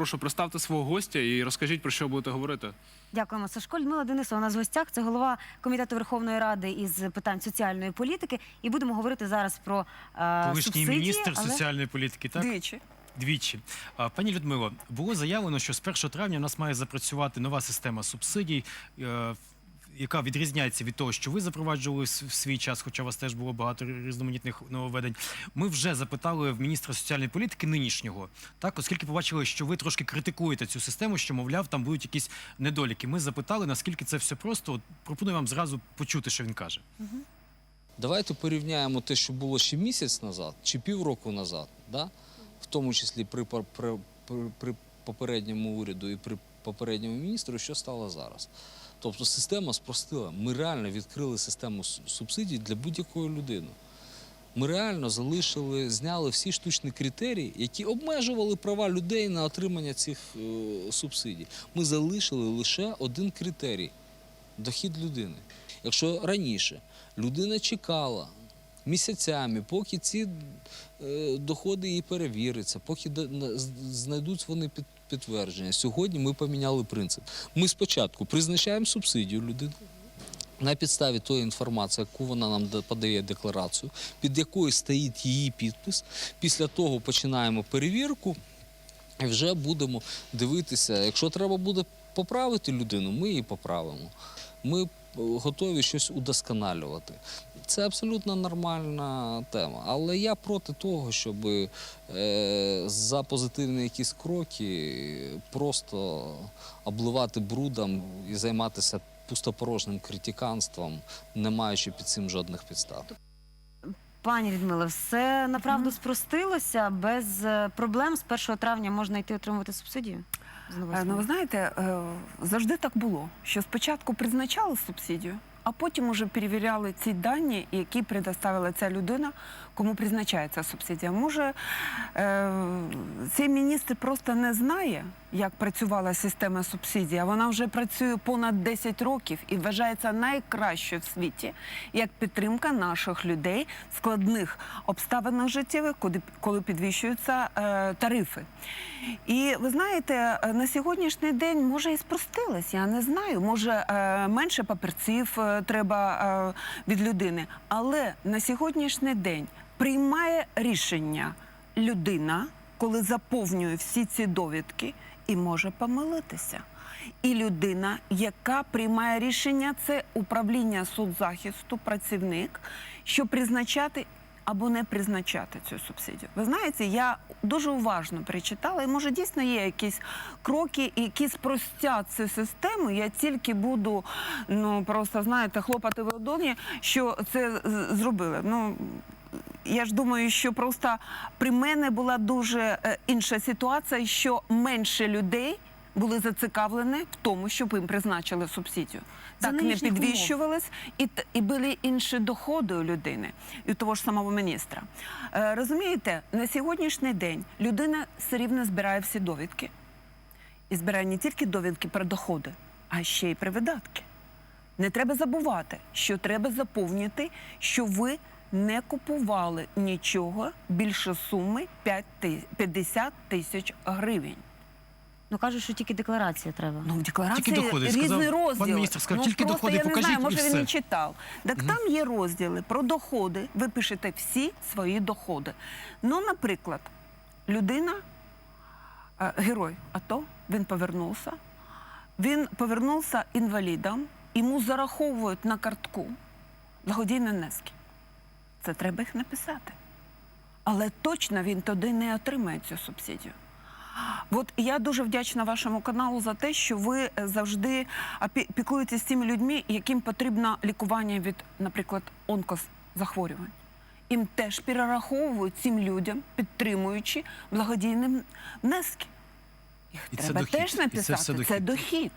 Прошу представте свого гостя і розкажіть про що будете говорити. Дякуємо, Сашко. Людмила Денисова у нас в гостях. Це голова комітету Верховної Ради із питань соціальної політики. І будемо говорити зараз про е, Колишній субсидії, міністр але... соціальної політики, так? Двічі. Двічі. Пані Людмило, було заявлено, що з 1 травня у нас має запрацювати нова система субсидій, е, яка відрізняється від того, що ви запроваджували в свій час, хоча у вас теж було багато різноманітних нововведень. Ми вже запитали в міністра соціальної політики нинішнього, так, оскільки побачили, що ви трошки критикуєте цю систему, що, мовляв, там будуть якісь недоліки. Ми запитали, наскільки це все просто. От пропоную вам зразу почути, що він каже. Давайте порівняємо те, що було ще місяць назад чи півроку назад, да? в тому числі при, при, при, при попередньому уряду і при попередньому міністру, що стало зараз. Тобто система спростила. Ми реально відкрили систему субсидій для будь-якої людини. Ми реально залишили, зняли всі штучні критерії, які обмежували права людей на отримання цих е, субсидій. Ми залишили лише один критерій дохід людини. Якщо раніше людина чекала місяцями, поки ці е, доходи її перевіряться, поки знайдуть вони під, підтвердження. Сьогодні ми поміняли принцип. Ми спочатку призначаємо субсидію людини. На підставі тої інформації, яку вона нам подає декларацію, під якою стоїть її підпис. Після того починаємо перевірку і вже будемо дивитися. Якщо треба буде поправити людину, ми її поправимо. Ми е, готові щось удосконалювати. Це абсолютно нормальна тема. Але я проти того, щоб е, за позитивні якісь кроки просто обливати брудом і займатися пустопорожним критиканством, не маючи під цим жодних підстав. Пані Людмила, все направду спростилося. Без е, проблем з 1 травня можна йти отримувати субсидію. з нової Е, Ну, ви знаєте, завжди так було, що спочатку призначали субсидію, а потім уже перевіряли ці дані, які предоставила ця людина, кому призначається субсидія. Може, е, цей міністр просто не знає, як працювала система субсидій, вона вже працює понад 10 років і вважається найкращою в світі як підтримка наших людей в складних обставинах життєвих, коли, коли підвищуються е, тарифи. І ви знаєте, е, на сьогоднішній день може і спростилось, я не знаю. Може е, менше папірців е, треба е, від людини. Але на сьогоднішній день приймає рішення людина, коли заповнює всі ці довідки, і може помилитися. І людина, яка приймає рішення, це управління соцзахисту, працівник, що призначати або не призначати цю субсидію. Ви знаєте, я дуже уважно перечитала, і може дійсно є якісь кроки, які спростять цю систему. Я тільки буду ну просто знаєте, хлопати в ладоні, що це зробили. Ну я ж думаю, що просто при мене була дуже е, інша ситуація, що менше людей були зацікавлені в тому, щоб їм призначили субсидію. За Так не підвищувались, і, і були інші доходи у людини, і у того ж самого міністра. Е, розумієте, на сьогоднішній день людина все рівно збирає всі довідки. І збирає не тільки довідки про доходи, а ще й про видатки. Не треба забувати, що треба заповнити, що ви не купували нічого більше суми 50 тисяч гривень. Ну кажуть, що тільки декларація треба. Ну, в декларації Тільки доходи, різні сказав розділи. пан міністр, сказав, ну, тільки просто доходи я не покажіть знаю, і може все. він не читав. Так там є розділи про доходи. Ви пишете всі свої доходи. Ну, наприклад, людина, е, герой АТО, він повернувся. Він повернувся інвалідом, йому зараховують на картку благодійні внески. Це треба їх написати. Але точно він тоді не отримає цю субсидію. От я дуже вдячна вашому каналу за те, що ви е, завжди пі- піклуєтесь тими людьми, яким потрібно лікування від, наприклад, онкозахворювань. Їм теж перераховують цим людям, підтримуючи благодійні внески. Їх І це треба дохід, теж і це написати. все дохід. Це дохід.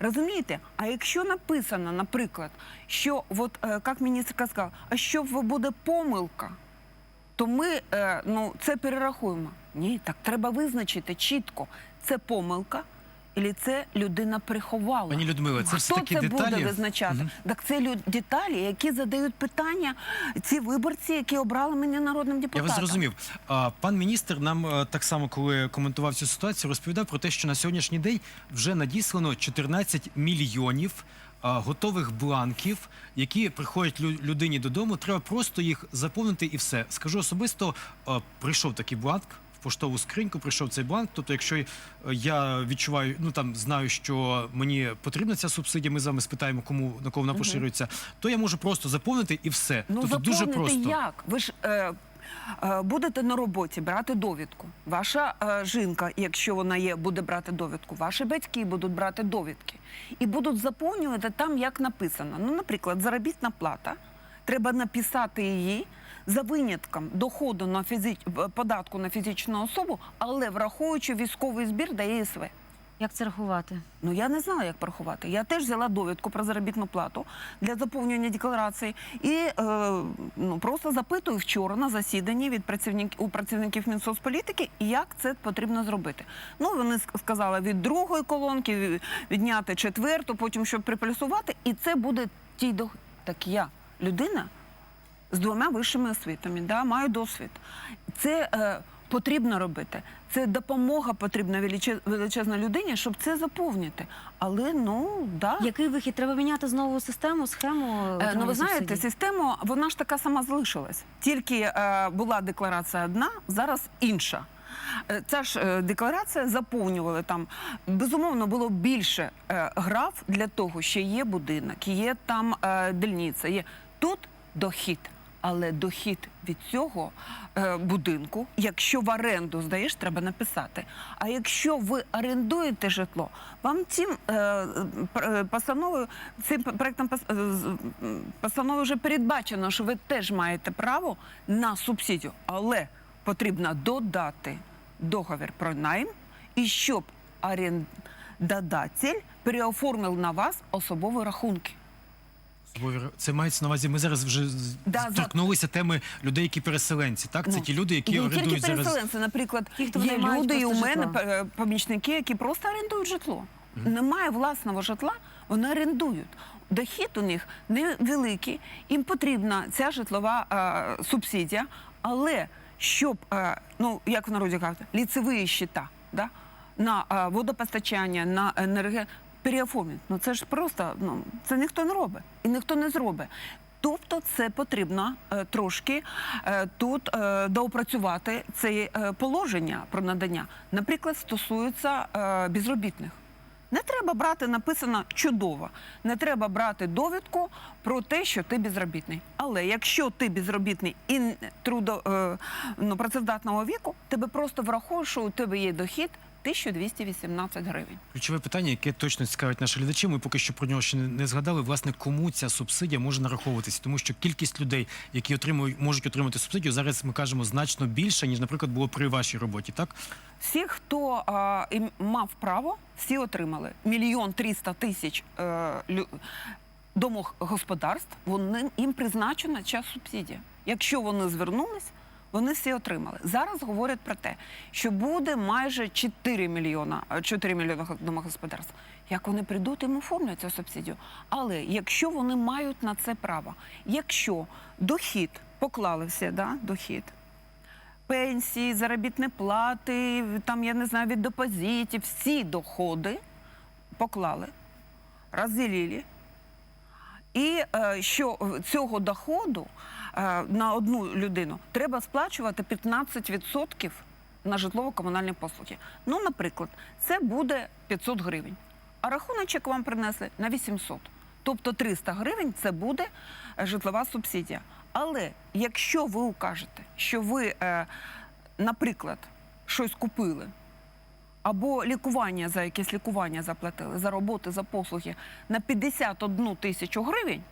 Розумієте? А якщо написано, наприклад, що от е, як міністр сказав, а що буде помилка, то ми е, ну, це перерахуємо. Ні, так треба визначити чітко. Це помилка, і це людина приховала. Пані Людмила, це все таки це деталі. буде визначати? Мгм. Так це лю- деталі, які задають питання ці виборці, які обрали мене народним Я вас зрозумів. А, Пан міністр нам е, так само, коли коментував цю ситуацію, розповідав про те, що на сьогоднішній день вже надіслано 14 мільйонів готових бланків, які приходять лю- людині додому. Треба просто їх заповнити і все. Скажу особисто, прийшов такий бланк. Поштову скриньку прийшов цей бланк. Тобто, якщо е, я відчуваю, ну там знаю, що мені потрібна ця субсидія, ми з вами спитаємо, кому на кого вона поширюється, то я можу просто заповнити і все. Ну, тобто дуже просто. як? Ви ж е, е, будете на роботі брати довідку. Ваша е, жінка, якщо вона є, буде брати довідку. Ваші батьки будуть брати довідки. І будуть заповнювати там, як написано. Ну, наприклад, заробітна плата. Треба написати її за винятком доходу на фізич... податку на фізичну особу, але враховуючи військовий збір до ЄСВ. Як це рахувати? Ну я не знала, як порахувати. Я теж взяла довідку про заробітну плату для заповнювання декларації і е, ну просто запитую вчора на засіданні від працівників у працівників Мінсоцполітики, як це потрібно зробити. Ну вони сказали від другої колонки відняти четверту, потім щоб приплюсувати, і це буде ті до так я людина з двома вищими освітами, да, маю досвід. Це е, потрібно робити. Це допомога потрібна величе- величезній людині, щоб це заповнити. Але ну да. Який вихід? Треба міняти знову систему, схему? Е, Ну, ви знаєте, субсидій? система вона ж така сама залишилась. Тільки е, була декларація одна, зараз інша. Е, Ця ж е, декларація заповнювали там. Безумовно, було більше е, граф для того, що є будинок, є там дільниця, є тут дохід. Але дохід від цього е, будинку, якщо в оренду здаєш, треба написати. А якщо ви орендуєте житло, вам цим е, е, постановою, цим проектом е, постановою вже передбачено, що ви теж маєте право на субсидію, але потрібно додати договір про найм і щоб орендодатель переоформив на вас особові рахунки. Це мається на увазі. Ми зараз вже з- Да, за- торкнулися теми людей, які переселенці. Так, це Ну, ті люди, які тільки орендують зараз. переселенці, наприклад, Ті, хто є люди, і у мене житло. е, помічники, які просто орендують житло. Немає власного житла, вони орендують. Дохід у них невеликий, їм потрібна ця житлова е, субсидія, але щоб, е, ну як в народі кажуть, ліцеві щита да? на е, водопостачання, на енерге переоформити. Ну це ж просто ну це ніхто не робить і ніхто не зробить. Тобто це потрібно е, трошки е, тут е, доопрацювати це положення про надання. Наприклад, стосується безробітних. Не треба брати написано чудово. Не треба брати довідку про те, що ти безробітний. Але якщо ти безробітний і трудо, ну, працездатного віку, тебе просто враховують, що у тебе є дохід 1218 гривень. Ключове питання, яке точно цікавить наші глядачі. Ми поки що про нього ще не, згадали. Власне, кому ця субсидія може нараховуватися, тому що кількість людей, які отримують, можуть отримати субсидію, зараз ми кажемо значно більше, ніж, наприклад, було при вашій роботі. Так Всі, хто а, мав право, всі отримали. Мільйон триста тисяч е, домогосподарств, вони, їм призначена ця субсидія. Якщо вони звернулись, вони всі отримали. Зараз говорять про те, що буде майже 4 мільйона, е, 4 мільйона домогосподарств. Як вони прийдуть, їм оформлять цю субсидію. Але якщо вони мають на це право, якщо дохід поклали все, да, дохід, пенсії, заробітні плати, там я не знаю, від депозитів, всі доходи поклали, розділили. І е, що цього доходу е, на одну людину треба сплачувати 15% на житлово-комунальні послуги. Ну, наприклад, це буде 500 гривень, а рахуночок вам принесли на 800. Тобто 300 гривень це буде е, житлова субсидія. Але якщо ви укажете, що ви, е, наприклад, щось купили, або лікування за якесь лікування заплатили, за роботи, за послуги на 51 тисячу гривень,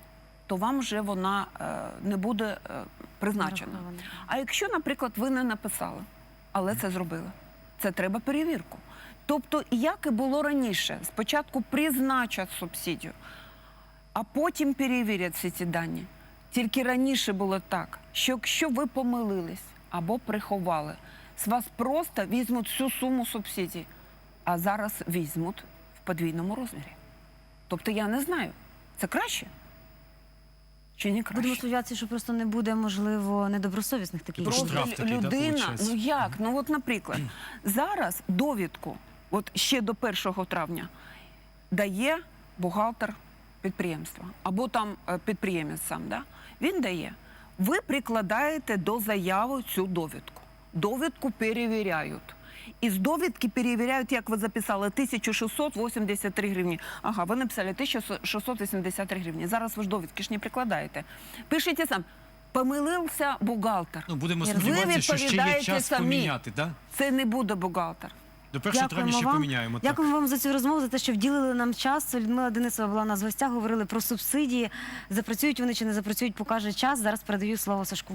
то вам вже вона е, не буде е, призначена. А якщо, наприклад, ви не написали, але це зробили, це треба перевірку. Тобто, як і було раніше, спочатку призначать субсидію, а потім перевірять всі ці дані. Тільки раніше було так, що якщо ви помилились або приховали, з вас просто візьмуть всю суму субсидій, а зараз візьмуть в подвійному розмірі. Тобто я не знаю, це краще чи не краще. Будемо сподіватися, що просто не буде, можливо, недобросовісних таких Просто штраф такий, да, людина, получається? ну як? Ну от, наприклад, зараз довідку, от ще до 1 травня, дає бухгалтер підприємства або там е, підприємець сам. Да? Він дає. Ви прикладаєте до заяви цю довідку. Довідку перевіряють. І з довідки перевіряють, як ви записали, 1683 гривні. Ага, ви написали 1683 гривні. Зараз ви ж довідки ж не прикладаєте. Пишіть сам. Помилився бухгалтер. Ну, будемо Ви сподіватися, що ще є час самі. поміняти, да? Це не буде бухгалтер. До 1 травня ще вам. поміняємо. Так. Дякуємо вам за цю розмову, за те, що вділили нам час. Людмила Денисова була у нас в гостях, говорили про субсидії. Запрацюють вони чи не запрацюють, покаже час. Зараз передаю слово Сашку.